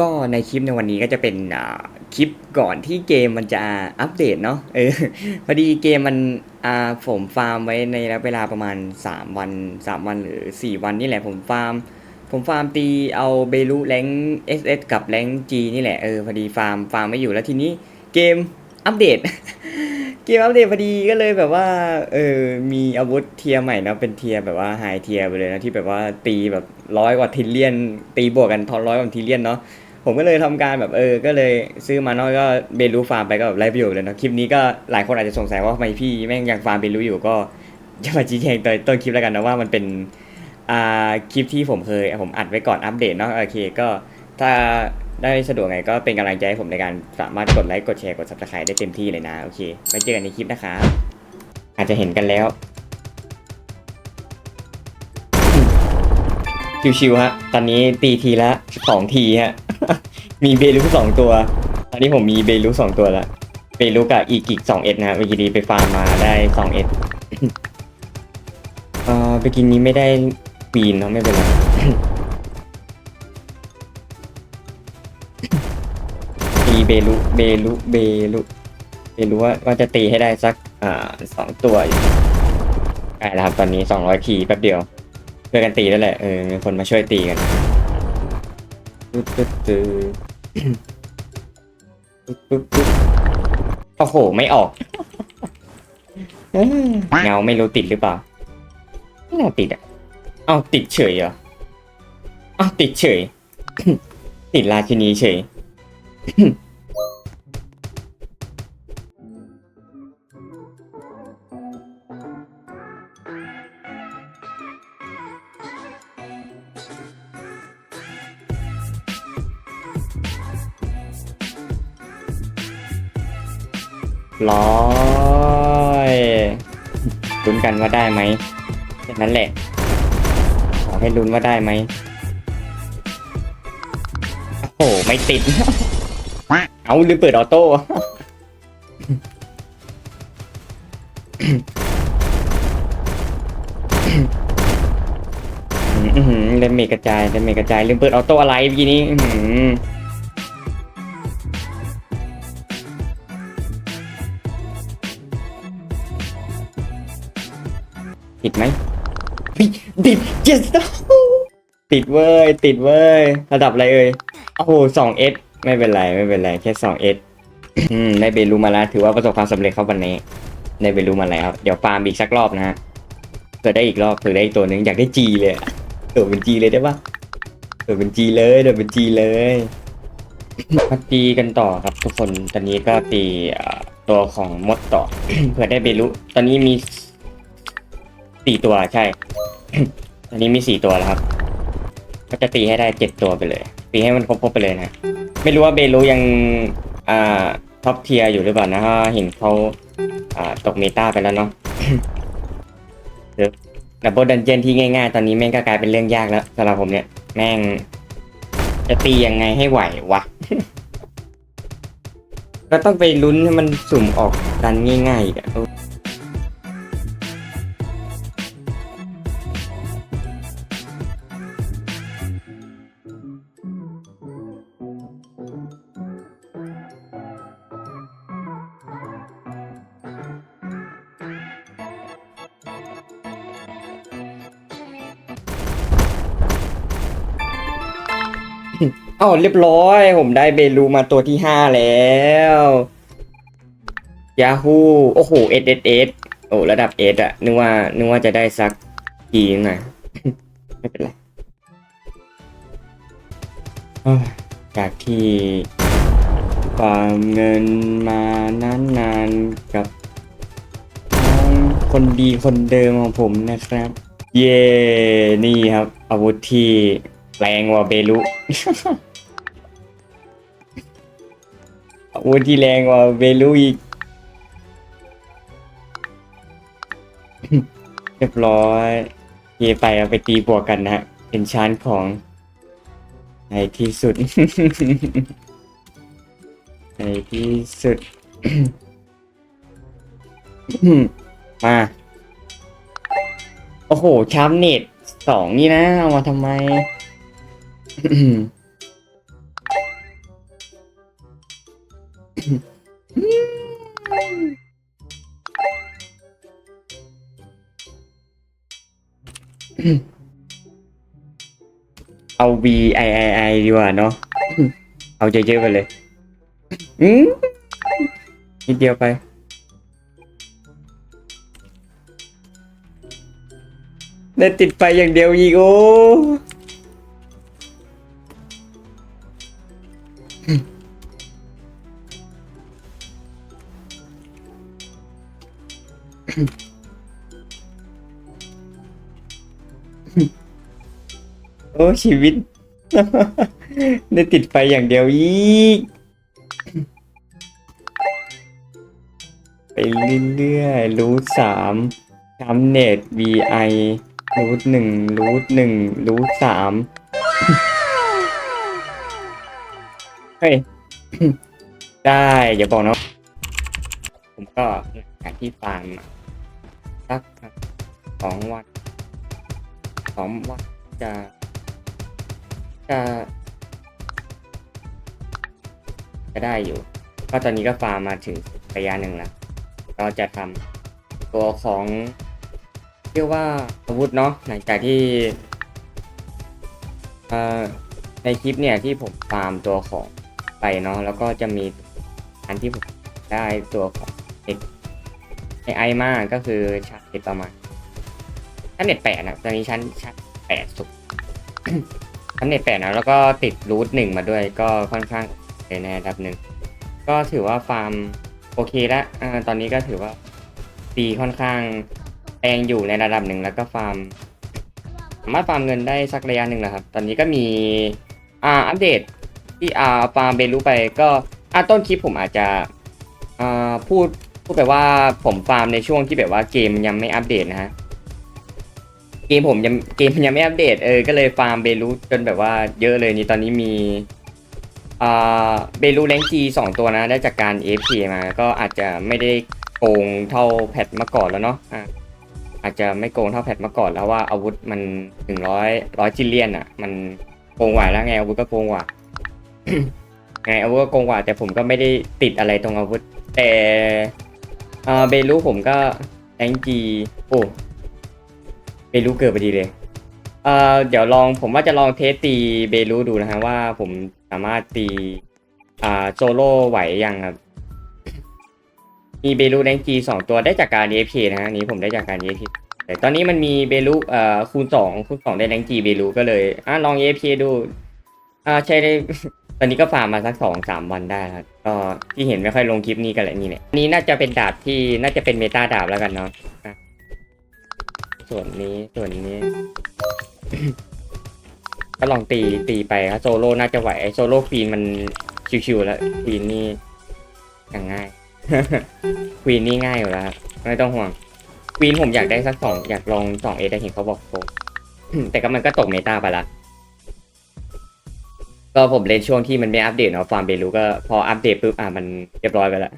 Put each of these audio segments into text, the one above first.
ก็ในคลิปในวันนี้ก็จะเป็นคลิปก่อนที่เกมมันจะอัปเดตเนาะเออพอดีเกมมันผมฟาร์มไว้ในระยะเวลาประมาณ 3 วัน 3 วันหรือ 4 วันนี่แหละผมฟาร์ม ผมฟาร์มตีเอาเบลูแรงเอสเอสกับแรงจีนี่แหละเออพอดีฟาร์มฟาร์มไม่อยู่แล้วทีนี้เกมอัปเดต เกมอัปเดตพอดีก็เลยแบบว่าเออมีอาวุธเทียใหม่นะเป็นเทียแบบว่าไฮเทียไปเลยนะที่แบบว่าตีแบบร้อยกว่าทิลเลียน ตีบวกกันทอร้อยกว่าทิลเลียนเนาะ ผมก็เลยทำการแบบเออ ก็เลยซื้อมาเนาะก็เบลูฟาร์มไปก็แบบไร้ประโยชน์เลยนะคลิปนี้ก็หลายคนอาจจะสงสัยว่าทำไมพี่แม่งยังฟาร์มเบลูอยู่ก็จะมาชี้แจงตอนต้นคลิปแล้วกันนะว่ามันเป็นอ่าคลิปที่ผมเคยผมอัดไว้ก่อนอัปเดตเนาะโอเคก็ถ้าได้สะดวกไงก็เป็นกำลังใจให้ผมในการสามารถกดไลค์กดแชร์กด subscribe ได้เต็มที่เลยนะโอเคไว้เจอกันในคลิปนะครับอาจจะเห็นกันแล้วชิวๆฮะ ตอนนี้ตีทีละสองทีฮะ มีเบลูสองตัว ตอนนี้ผมมีเบลูสองตัวแล้วเบลูกับอีกิกสองเอ็ดนะเมื่อกี้นี้ไปฟาร์มมาได้สองเอ็ดเอ่อเมื่อกี้นี้ไม่ได้ควีนเนาะไม่เป็นไรตีเบลุเบลุเบลุเบลุว่าว่าจะตีให้ได้สักอ่าสองตัวอยู่ใกล้แล้วครับตอนนี้สองร้อยทีแป๊บเดียวช่วยกันตีแล้วแหละเออมีคนมาช่วยตีกันปึ๊บปึ๊บ ปึ๊บปึ๊บปึ๊บปึ๊บโอ้โห ไม่ออกเอ้ยเงาไม่รู้ติดหรือเปล่าไม่น่าติดอะ เอาติดเฉยเหรอเอาติดเฉย ติดราชินีเฉย ร้อยลุ้นกันว่าได้ไหมแค่นั้นแหละ ขอให้ลุ้นว่าได้ไหมโอ้โหไม่ติด เอาลืมเปิดออโต้ เล่นเมกกระจายเล่นเมกกระจายลืมเปิดออโต้อะไรเมื่อกี้นี้ อื้อหือติดไหมเฮ้ยติดติดเว้ย ติดเว้ย ระดับอะไรเอ่ย โอ้โหสองเอสไม่เป็นไร ไม่เป็นไร แค่สองเอสได้เบลูมาแล้ว ถือว่าประสบความสำเร็จครับวันนี้ ได้เบลูมาแล้ว เดี๋ยวฟาร์มอีกสักรอบนะฮะเกิดได้อีกรอบเกิดได้อีกตัวหนึ่งอยากได้จีเลยเกิดเป็นจีเลยได้ปะเกิดเป็นจีเลยเกิดเป็นจีเลยมาตีกันต่อครับทุกคน ตอนนี้ก็ตีตัวของมดต่อเผื่อได้เบลูตอนนี้มี สี่ตัวใช่ อันนี้มีสี่ตัวแล้วครับ ก็จะตีให้ได้เจ็ดตัวไปเลย ตีให้มันครบๆไปเลยนะ ไม่รู้ว่าเบลูยังอ่าท็อปเทียอยู่หรือเปล่านะฮะเห็นเขาอ่าตกเมตาไปแล้วเนาะดับเบิลดันเจียนที่ง่าย ๆ ตอนนี้แม่งก็กลายเป็นเรื่องยากแล้วสำหรับผมเนี่ย แม่งจะตียังไงให้ไหววะ ก็ต้องไปลุ้นให้มันสุ่มออกดันง่ายๆอีกอะอ๋อเรียบร้อย ผมได้เบลูมาตัวที่ห้าแล้วยาฮูโอ้โหเอสเอสเอสโอ้ระดับเอสอะนึกว่านึกว่าจะได้สักกีหน่อยไม่เป็นไรจากที่ฝากเงินมานานนานๆกับ คนดีคนเดิมของผมนะครับ เย่นี่ครับ อาวุธที่แรงกว่าเบลุ อาวุธที่แรงกว่าเบลูอีกเรียบร้อยเยไปเอาไปตีบวกกันนะฮะ เป็นชานของ ในที่สุด ในที่สุด มา โอ้โหชาร์ปเน็ตสองนี่นะ เอามาทำไม เอา V I I I ดีกว่าเนาะ เอาเยอะๆไปเลย อืมนิดเดียวไป ได้ติดไฟอย่างเดียวอีกโอ้ โอ้ชีวิต ได้ติดไฟอย่างเดียวอีก ไปเรื่อยๆรูทสามชัมเน็ต VI รูทหนึ่งรูทหนึ่งรูทสามเฮ้ย ได้ อย่าบอกนะ ผมก็หาที่ฟาร์ม สักสองวันสองวันจะจะจะได้อยู่ ก็ตอนนี้ก็ฟาร์มมาถึงระยะหนึ่งแล้วก็จะทำตัวของเรียกว่าอาวุธเนาะหลังจากที่ในคลิปเนี่ยที่ผมฟาร์มตัวของไปเนาะแล้วก็จะมีอันที่ผมได้ตัวของเอ็ก ไอไอมากก็คือชั้นเน็ตประมาณชั้นเน็ตแปดนะตอนนี้ชั้นชั้นแปดสุดชั้นเน็ตแปดนะแล้วก็ติดรูทหนึ่งมาด้วยก็ค่อนข้างในระดับหนึ่งก็ถือว่าฟาร์มโอเคแล้วตอนนี้ก็ถือว่าตีค่อนข้างแรงอยู่ในระดับหนึ่งแล้วก็ฟาร์มสามารถฟาร์มเงินได้สักระยะหนึ่งแล้วครับ ตอนนี้ก็มีอ่าอัปเดตที่อ่าฟาร์มเบลูไปก็อ่าต้นคลิปผมอาจจะอ่าพูด พูดไปว่าผมฟาร์มในช่วงที่แบบว่าเกมยังไม่อัปเดตนะฮะเกมผมยังเกมยังไม่อัปเดตเออก็เลยฟาร์มเบลูจนแบบว่าเยอะเลยนี่ตอนนี้มีอ่าเบลูแรงจีสองตัวนะ ได้จากการ AFK มาก็อาจจะไม่ได้โกงเท่าแพทเมื่อก่อนแล้วเนาะอะอาจจะไม่โกงเท่าแพทเมื่อก่อนแล้วว่าอาวุธมันถึงร้อยร้อยจิลเลียนอะ มันโกงกว่าแล้วไงอาวุธก็โกงกว่าไงอาวุธก็โกงกว่า แต่ผมก็ไม่ได้ติดอะไรตรงอาวุธแต่ อ่าเบลูผมก็แรงจีโอ้เบลูเกิดพอดีเลยเอ่อเดี๋ยวลองผมว่าจะลองเทสตีเบลูดูนะฮะว่าผมสามารถตีอ่าโซโล่ไหวยังครับ มีเบลูแรงจีสองตัวได้จากการ AFK นะฮะนี้ผมได้จากการ AFK แต่ตอนนี้มันมีเบลูเอ่อคูณสองคูณสองได้แรงจีเบลูก็เลยอะลอง AFK ดูอ่าใช่ได้ตอนนี้ก็ฟาร์มมาสักสองสามวันได้ครับ ก็ที่เห็นไม่ค่อยลงคลิปนี้กันแหละนี่เนี่ยอันนี้น่าจะเป็นดาบที่น่าจะเป็นเมตาดาบแล้วกันเนาะส่วนนี้ส่วนนี้ ก็ลองตีตีไปครับโซโล่น่าจะไหวไอโซโล่ควีนมันชิวๆแล้วควีนนี่อย่างง่ายควีนนี่ง่ายอยู่แล้วครับไม่ต้องห่วงควีนผมอยากได้สักสองอยากลองสองเอแต่เห็นเขาบอกโกแต่ก็มันก็ตกเมตาไปละ ก็ผมเล่นช่วงที่มันไม่อัปเดตเนาะฟาร์มเบลูก็พออัปเดตปุ๊บอะมันเรียบร้อยไปแล้ว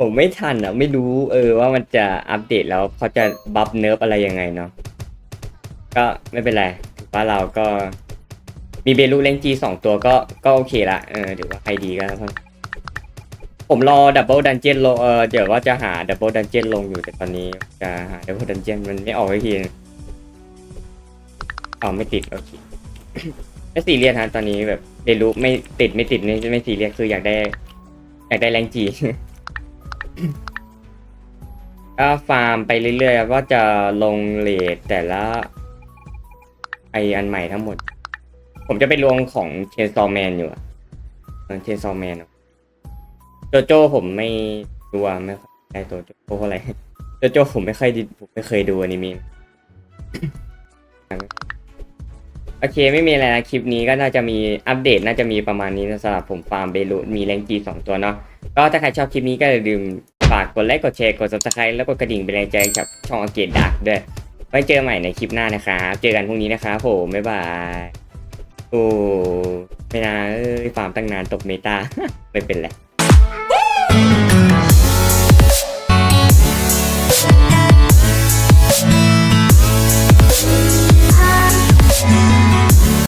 ผมไม่ทันอะ ไม่รู้เออว่ามันจะอัปเดตแล้วเขาจะบัฟเนิร์ฟอะไรยังไงเนาะก็ไม่เป็นไรถือว่าเราก็ มีเบลูเลงจีสองตัวก็ก็โอเคละเออถือว่าใครดีก็ผมรอดับเบิลดันเจียนลงเออเดี๋ยวว่าจะหาดับเบิลดันเจียนลงอยู่แต่ตอนนี้จะหาดับเบิลดันเจียนมันไม่ออกสักทีเอไม่ติดโอเค ไม่ซีเรียสฮะตอนนี้แบบเบลูไม่ติดไม่ติดนี่ไม่ซีเรียสคืออยากได้อยากได้แรงจีก็ฟาร์มไปเรื่อยๆว่าจะลงเลทแต่ละไออันใหม่ทั้งหมด ผมจะไปลงของเชนซอแมนอยู่อะเชนซอแมนโจโจ้ผมไม่ดูไม่ค่อยได้ตัวโจโจ้อะไรโจโจ้ผมไม่ค่อยดีผมไม่เคยดูอนิเมะ โอเคไม่มีอะไรนะคลิปนี้ก็น่าจะมีอัปเดตน่าจะมีประมาณนี้นะสำหรับผมฟาร์มเบลูมีแรงจีสองตัวเนาะก็ถ้าใครชอบคลิปนี้ก็อย่าลืมฝากกดไลค์กดแชร์กด subscribe แล้วกดกระดิ่งเป็นแรงใจกับช่องอเกตดักด้วยไว้เจอใหม่ในคลิปหน้านะครับเจอกันพรุ่งนี้นะครับผมบ๊ายบายโอ้ไม่นาเอ้ยฟาร์มตั้งนานตกเมตา ไม่เป็นไร